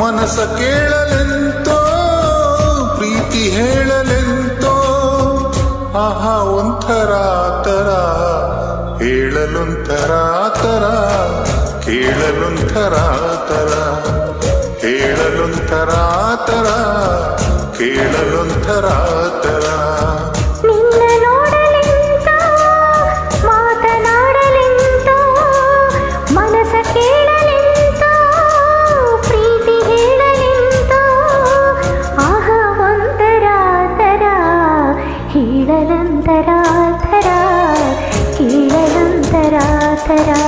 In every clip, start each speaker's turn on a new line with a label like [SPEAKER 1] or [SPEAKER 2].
[SPEAKER 1] ಮನಸ ಕೇಳಲೆಂತೋ ಪ್ರೀತಿ ಹೇಳಲೆಂತೋ ಆಹಾ ಒಂಥರ ತರ ಹೇಳಲೊಂಥರ ತರ ಕೇಳಲೊಂಥರ ತರ ಹೇಳಲೊಂಥರ ತರ ಕೇಳಲೊಂಥರ
[SPEAKER 2] కీడలంతరాతరా
[SPEAKER 1] కీడలంతరాతరా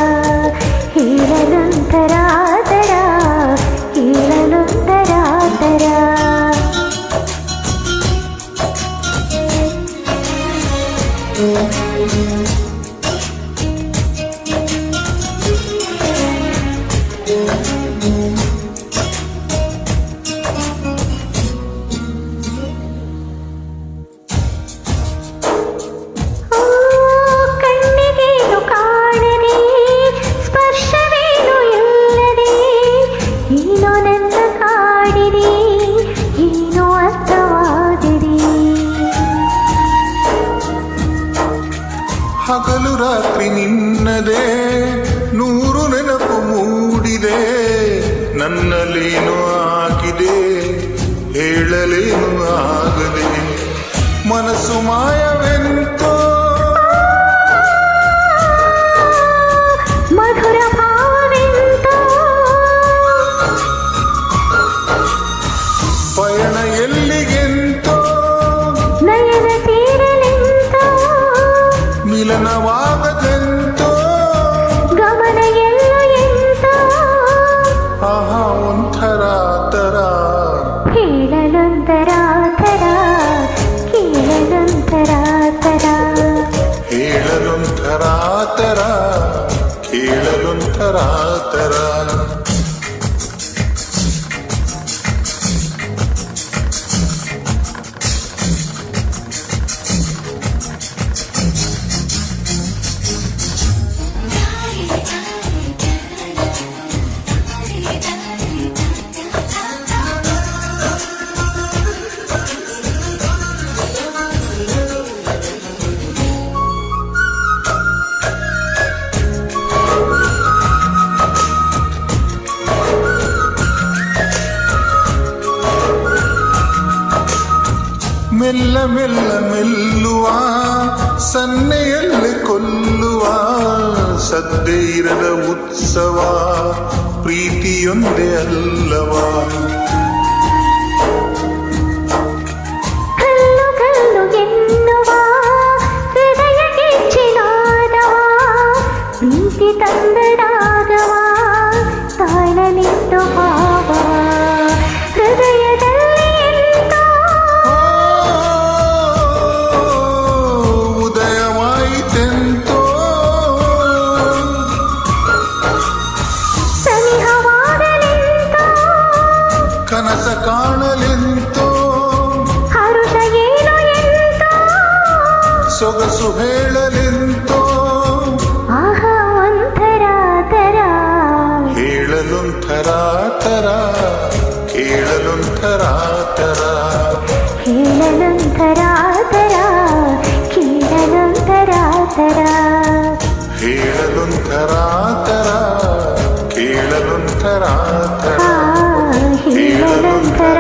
[SPEAKER 1] ರಾತ್ರಿ ನಿನ್ನದೇ ನೂರು ನೆನಪು ಮೂಡಿದೆ ನನ್ನಲ್ಲೇನು ಆಗಿದೆ ಹೇಳಲೇನು ಆಗದೆ ಮನಸ್ಸು ಮಾಯವೆಂತೋ तरा तरा ಮೆಲ್ಲ ಮೆಲ್ಲ ಮೆಲ್ಲುವ ಸನ್ನೆಯಲ್ಲಿ ಕೊಲ್ಲುವ ಸದ್ದೆ ಇರದ ಉತ್ಸವ ಪ್ರೀತಿಯೊಂದೇ ಅಲ್ಲವಾ ಸೊಗಸು ಹೇಳಲೆಂತೋ
[SPEAKER 2] ಆಹ ಒಂಥರ ತರ
[SPEAKER 1] ಹೇಳಲೊಂಥರ ತರ ಕೇಳಲೊಂಥರ ತರ
[SPEAKER 2] ಹೇಳಲೊಂಥರ ತರ ಕೇಳಲೊಂಥರ ತರ
[SPEAKER 1] ಹೇಳಲೊಂಥರ ತರ ಕೇಳಲೊಂಥರ ತರ
[SPEAKER 2] ಆ ಹೇಳಲೊಂಥರ